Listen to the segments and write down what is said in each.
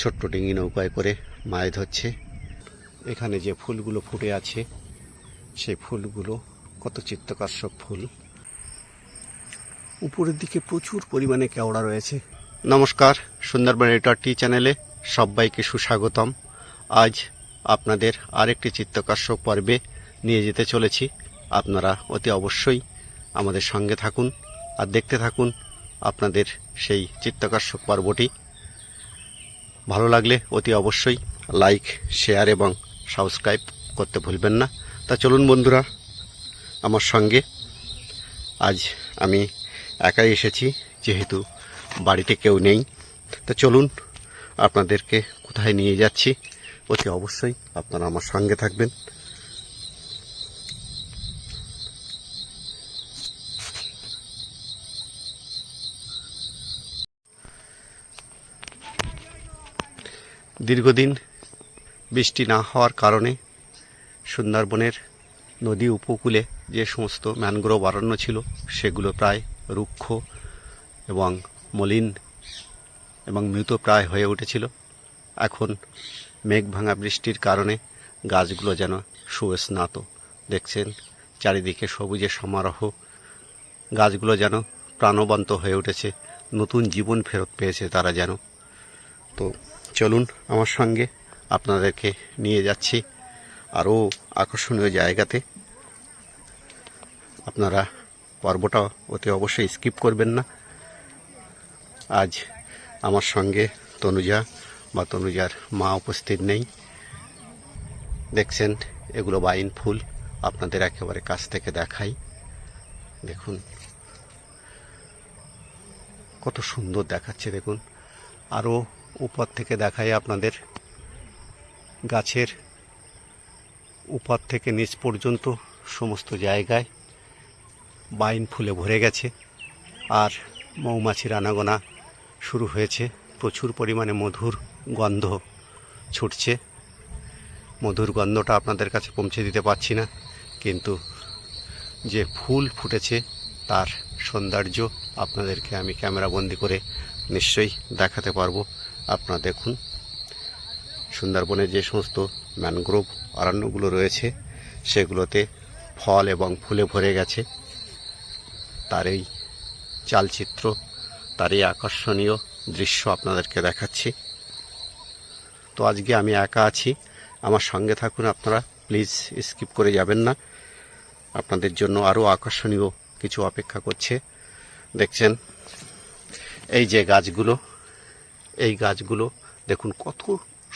ছোট্ট ডিঙি নৌকায় করে মাছ ধরছে। এখানে যে ফুলগুলো ফুটে আছে, সেই ফুলগুলো কত চিত্তকর্ষক ফুল। উপরের দিকে প্রচুর পরিমাণে কেওড়া রয়েছে। নমস্কার, সুন্দরবন এটার টি চ্যানেলে সবাইকে সুস্বাগতম। আজ আপনাদের আরেকটি চিত্তকর্ষক পর্বে নিয়ে যেতে চলেছি। আপনারা অতি অবশ্যই আমাদের সঙ্গে থাকুন আর দেখতে থাকুন আপনাদের সেই চিত্তকর্ষক পর্বটি। ভালো লাগলে অতি অবশ্যই লাইক শেয়ার এবং সাবস্ক্রাইব করতে ভুলবেন না। তা চলুন বন্ধুরা, আমার সঙ্গে আজ আমি একাই এসেছি, যেহেতু বাড়িতে কেউ নেই। তা চলুন, আপনাদেরকে কোথায় নিয়ে যাচ্ছি, অতি অবশ্যই আপনারা আমার সঙ্গে থাকবেন। দীর্ঘদিন বৃষ্টি না হওয়ার কারণে সুন্দরবনের নদী উপকূলে যে সমস্ত ম্যানগ্রোভ অরণ্য ছিল, সেগুলো প্রায় রুক্ষ এবং মলিন এবং মৃতপ্রায় হয়ে উঠেছিল। এখন মেঘ ভাঙা বৃষ্টির কারণে গাছগুলো যেন সুস্নাত। দেখছেন চারিদিকে সবুজের সমারোহ। গাছগুলো যেন প্রাণবন্ত হয়ে উঠেছে। নতুন জীবন ফেরত পেয়েছে তারা যেন। তো চলুন আমার সঙ্গে আপনাদেরকে নিয়ে যাচ্ছি আরও আকর্ষণীয় জায়গাতে। আপনারা পর্বটা অতি অবশ্যই স্কিপ করবেন না। আজ আমার সঙ্গে তনুজা বা তনুজার মা উপস্থিত নেই। দেখছেন, এগুলো বাইন ফুল, আপনাদের একেবারে কাছ থেকে দেখাই। দেখুন, কত সুন্দর দেখাচ্ছে, দেখুন। আরও উপর থেকে দেখাই আপনাদের। গাছের উপর থেকে নিচ পর্যন্ত সমস্ত জায়গায় বাইন ফুলে ভরে গেছে। আর মৌমাছির আনাগোনা শুরু হয়েছে। প্রচুর পরিমাণে মধুর গন্ধ ছুটছে। মধুর গন্ধটা আপনাদের কাছে পৌঁছে দিতে পারছি না, কিন্তু যে ফুল ফুটেছে তার সৌন্দর্য আপনাদেরকে আমি ক্যামেরাবন্দি করে নিশ্চয়ই দেখাতে পারব। আপনারা দেখুন। সুন্দরবনে যে সমস্ত ম্যানগ্রোভ অরণ্যগুলো রয়েছে, সেগুলোতে ফল এবং ফুলে ভরে গেছে। তার এই চালচিত্র, তার এই আকর্ষণীয় দৃশ্য আপনাদেরকে দেখাচ্ছি। তো আজকে আমি একা আছি। আমার সঙ্গে থাকুন আপনারা, প্লিজ স্কিপ করে যাবেন না। আপনাদের জন্য আরও আকর্ষণীয় কিছু অপেক্ষা করছে। দেখছেন, এই যে গাছগুলো এই গাছগুলো, দেখুন কত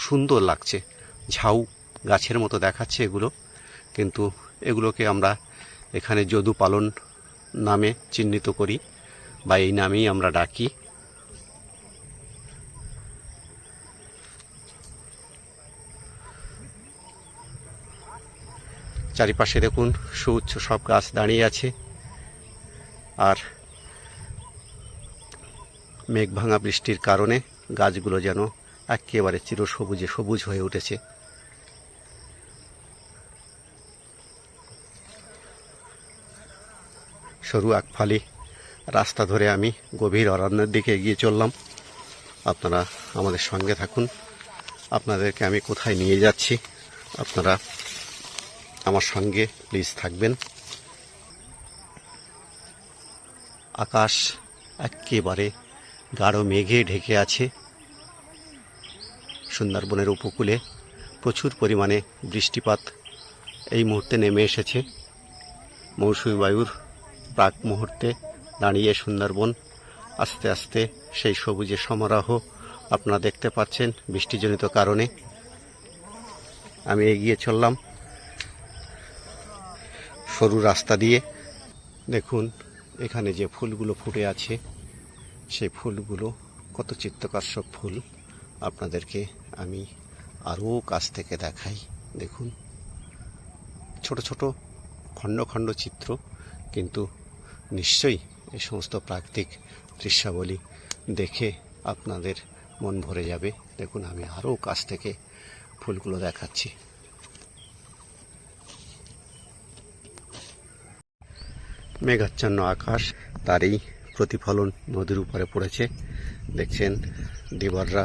সুন্দর লাগছে। ঝাউ গাছের মতো দেখাচ্ছে এগুলো। কিন্তু এগুলোকে আমরা এখানে যদু পালন নামে চিহ্নিত করি বা এই নামেই আমরা ডাকি। চারিপাশে দেখুন সুউচ্চ সব গাছ দাঁড়িয়ে আছে। আর মেঘ ভাঙা বৃষ্টির কারণে গাছগুলো যেন একেবারে চিরসবুজে সবুজ হয়ে উঠেছে। সরু একফালি রাস্তা ধরে আমি গভীর অরণ্যের দিকে এগিয়ে চললাম। আপনারা আমাদের সঙ্গে থাকুন। আপনাদেরকে আমি কোথায় নিয়ে যাচ্ছি? আপনারা আমার সঙ্গে প্লিজ থাকবেন। আকাশ একেবারে গাঢ় মেঘে ঢেকে আছে। সুন্দরবনের উপকূলে প্রচুর পরিমাণে বৃষ্টিপাত এই মুহূর্তে নেমে এসেছে। মৌসুমী বায়ুর প্রাক মুহূর্তে দাঁড়িয়ে সুন্দরবন আস্তে আস্তে সেই সবুজের সমারোহ আপনারা দেখতে পাচ্ছেন বৃষ্টিজনিত কারণে। আমি এগিয়ে চললাম। সরু রাস্তা দিয়ে দেখুন এখানে যে ফুলগুলো ফুটে আছে, সেই ফুলগুলো কত চিত্তকর্ষক ফুল। আপনাদেরকে আমি আরও কাছ থেকে দেখাই। দেখুন, ছোট ছোট খণ্ড খণ্ড চিত্র, কিন্তু নিশ্চয়ই এই সমস্ত প্রাকৃতিক দৃশ্যাবলী দেখে আপনাদের মন ভরে যাবে। দেখুন, আমি আরও কাছ থেকে ফুলগুলো দেখাচ্ছি। মেঘাচ্ছন্ন আকাশ, তারই প্রতিফলন নদীর উপরে পড়েছে। দেখছেন দেবররা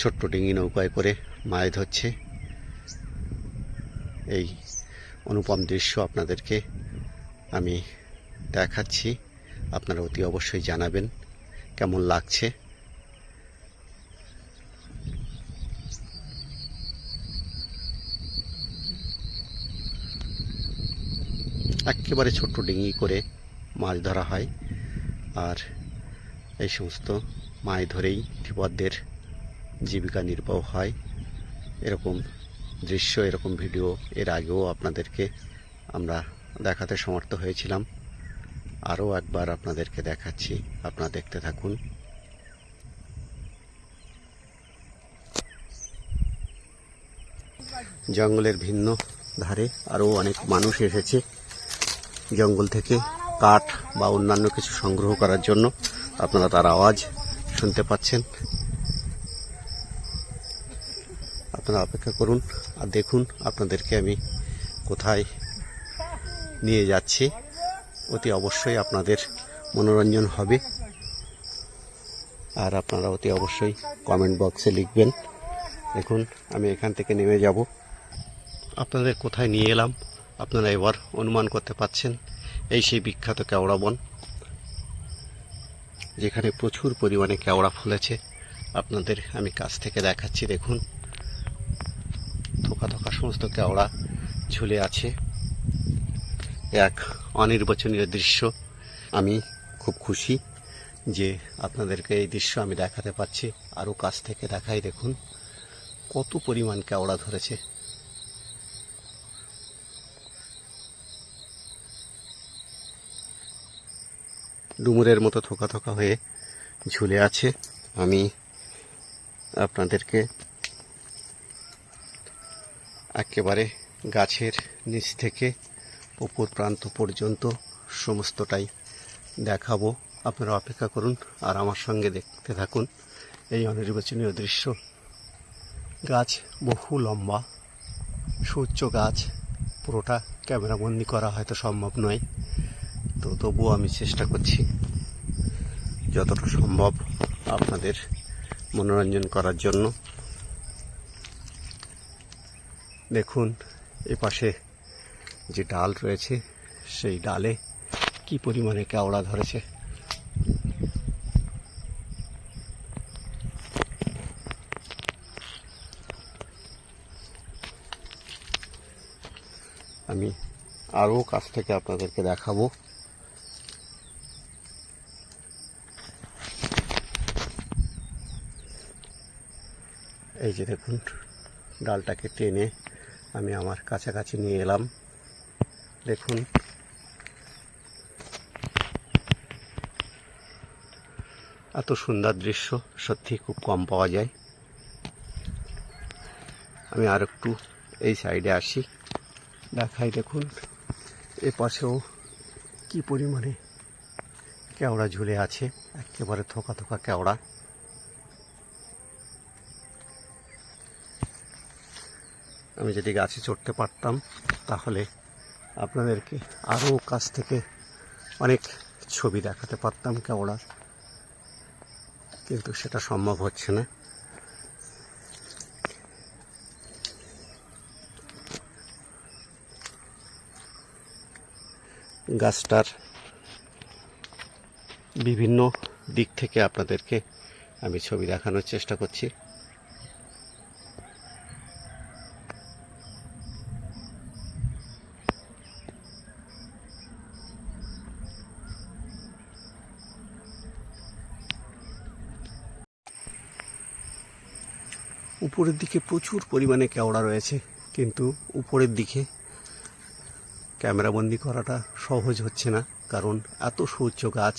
ছোট্ট ডিঙি নৌকায় করে মাছ ধরছে। এই অনুপম দৃশ্য আপনাদেরকে আমি দেখাচ্ছি। আপনারা অতি অবশ্যই জানাবেন কেমন লাগছে। একেবারে ছোট্ট ডিঙি করে মাছ ধরা হয়। আর এই সমস্ত মাছ ধরেই বিপদদের জীবিকা নির্বাহ হয়। এরকম দৃশ্য, এরকম ভিডিও এর আগেও আপনাদেরকে আমরা দেখাতে সমর্থ হয়েছিলাম। আরও একবার আপনাদেরকে দেখাচ্ছি। আপনারা দেখতে থাকুন। জঙ্গলের ভিন্ন ধারে আরও অনেক মানুষ এসেছে। জঙ্গল থেকে কাঠ বা অন্যান্য কিছু সংগ্রহ করার জন্য। আপনারা তার আওয়াজ শুনতে পাচ্ছেন। আপনারা অপেক্ষা করুন আর দেখুন আপনাদেরকে আমি কোথায় নিয়ে যাচ্ছি। অতি অবশ্যই আপনাদের মনোরঞ্জন হবে। আর আপনারা অতি অবশ্যই কমেন্ট বক্সে লিখবেন। দেখুন, আমি এখান থেকে নেমে যাব। আপনাদের কোথায় নিয়ে এলাম? আপনারা এবার অনুমান করতে পাচ্ছেন, এই সেই বিখ্যাত কেওড়া বন, যেখানে প্রচুর পরিমাণে কেওড়া ফুলেছে। আপনাদের আমি কাছ থেকে দেখাচ্ছি, দেখুন। সমস্ত কেওড়া ঝুলে আছে। এক অনির্বাচনীয় দৃশ্য। আমি খুব খুশি যে আপনাদেরকে এই দৃশ্য আমি দেখাতে পাচ্ছি। আরও কাছ থেকে দেখাই দেখুন কত পরিমাণ কেওড়া ধরেছে। ডুমুরের মতো থোকা থোকা হয়ে ঝুলে আছে। আমি আপনাদেরকে একেবারে গাছের নিচ থেকে উপর প্রান্ত পর্যন্ত সমস্তটাই দেখাবো। আপনারা অপেক্ষা করুন আর আমার সঙ্গে দেখতে থাকুন। এই অনির্বাচনীয় দৃশ্য। গাছ বহু লম্বা সূর্য গাছ। পুরোটা ক্যামেরাবন্দি করা হয়তো সম্ভব নয়। তো তবুও আমি চেষ্টা করছি যতটা সম্ভব আপনাদের মনোরঞ্জন করার জন্য। দেখুন, এপাশে যে ডাল রয়েছে, সেই ডালে কি পরিমাণে কেওড়া ধরেছে। আমি আরও কাছ থেকে আপনাদেরকে দেখাবো। এই যে দেখুন, ডালটাকে টেনে আমি আমার কাছাকাছি নিয়ে এলাম। দেখুন। এত সুন্দর দৃশ্য, সত্যি খুব কম পাওয়া যায়। আমি আর একটু এই সাইডে আসি। দেখাই, দেখুন। এ পাশেও কি পরিমাণে কেওড়া ঝুলে আছে। একেবারে থোকা থোকা কেওড়া। আমি যদি গাছে চড়তে পারতাম, তাহলে আপনাদেরকে আরও কাছ থেকে অনেক ছবি দেখাতে পারতাম কেওড়ার। কিন্তু সেটা সম্ভব হচ্ছে না। গাছটার বিভিন্ন দিক থেকে আপনাদেরকে আমি ছবি দেখানোর চেষ্টা করছি। উপরের দিকে প্রচুর পরিমাণে কেওড়া রয়েছে, কিন্তু উপরের দিকে ক্যামেরাবন্দি করাটা সহজ হচ্ছে না, কারণ এত সূর্য গাছ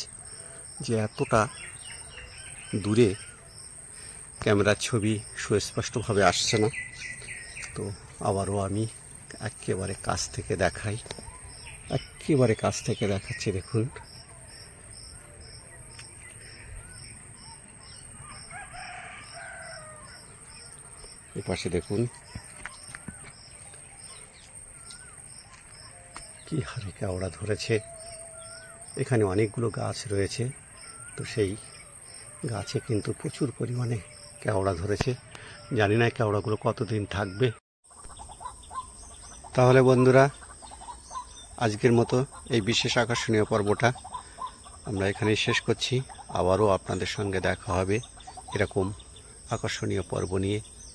যে এতটা দূরে ক্যামেরার ছবি সুস্পষ্টভাবে আসছে না। তো আবারও আমি একেবারে কাছ থেকে দেখাই, একেবারে কাছ থেকে দেখাচ্ছি, দেখুন। এ পাশে দেখুন। কি হারে কেওড়া ধরেছে। এখানে অনেকগুলো গাছ রয়েছে। তো সেই গাছে কিন্তু প্রচুর পরিমাণে কেওড়া ধরেছে। জানি না কেওড়াগুলো কতদিন থাকবে। তাহলে বন্ধুরা, আজকের মতো এই বিশেষ আকর্ষণীয় পর্বটা আমরা এখানেই শেষ করছি। আবারও আপনাদের সঙ্গে দেখা হবে এরকম আকর্ষণীয় পর্ব নিয়ে।